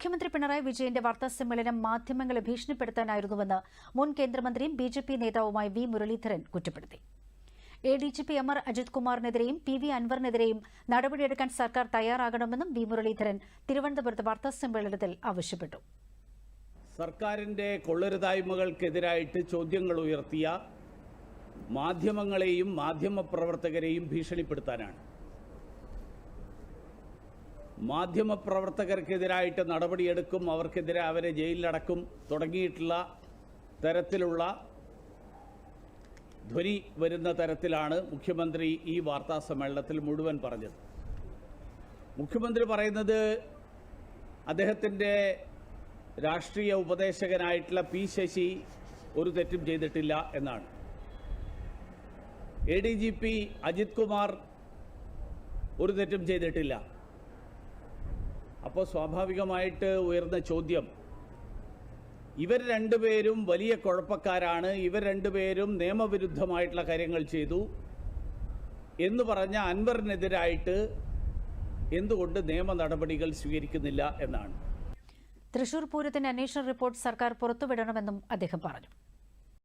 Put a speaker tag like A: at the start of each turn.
A: മുഖ്യമന്ത്രി പിണറായി വിജയന്റെ വാർത്താ സമ്മേളനം മാധ്യമങ്ങളെ ഭീഷണിപ്പെടുത്താനായിരുന്നുവെന്ന് മുൻ കേന്ദ്രമന്ത്രിയും ബി ജെ പി നേതാവുമായ വി മുരളീധരൻ കുറ്റപ്പെടുത്തി. A D G P M R Ajith കുമാറിനെതിരെയും P V അൻവറിനെതിരെയും നടപടിയെടുക്കാൻ സർക്കാർ തയ്യാറാകണമെന്നും വി മുരളീധരൻ തിരുവനന്തപുരത്ത് വാർത്താ സമ്മേളനത്തിൽ ആവശ്യപ്പെട്ടു.
B: സർക്കാരിന്റെ കൊള്ളരുതായ്മകൾക്കെതിരായിട്ട് ചോദ്യങ്ങൾ ഉയർത്തിയ മാധ്യമങ്ങളെയും മാധ്യമപ്രവർത്തകരെയും ഭീഷണിപ്പെടുത്താനാണ്. മാധ്യമപ്രവർത്തകർക്കെതിരായിട്ട് നടപടിയെടുക്കും അവർക്കെതിരെ അവരെ ജയിലിലടക്കും തുടങ്ങിയിട്ടുള്ള തരത്തിലുള്ള ധ്വനി വരുന്ന തരത്തിലാണ് മുഖ്യമന്ത്രി ഈ വാർത്താ സമ്മേളനത്തിൽ മുഴുവൻ പറഞ്ഞത്. മുഖ്യമന്ത്രി പറയുന്നത് അദ്ദേഹത്തിന്റെ രാഷ്ട്രീയ ഉപദേശകനായിട്ടുള്ള പി ശശി ഒരു തെറ്റും ചെയ്തിട്ടില്ല എന്നാണ്. A D G P Ajith Kumar ഒരു തെറ്റും ചെയ്തിട്ടില്ല. അപ്പോൾ സ്വാഭാവികമായിട്ട് ഉയർന്ന ചോദ്യം. ഇവർ രണ്ടുപേരും വലിയ കുഴപ്പക്കാരാണ്. ഇവർ രണ്ടുപേരും നിയമവിരുദ്ധമായിട്ടുള്ള കാര്യങ്ങൾ ചെയ്തു. എന്ന് പറഞ്ഞ അൻവറിനെതിരായിട്ട് എന്തുകൊണ്ട് നിയമ നടപടികൾ സ്വീകരിക്കുന്നില്ല എന്നാണ്.
A: തൃശൂർ പൂരത്തിന്റെ അന്വേഷണ റിപ്പോർട്ട് സർക്കാർ പുറത്തുവിടണമെന്നും അദ്ദേഹം പറഞ്ഞു.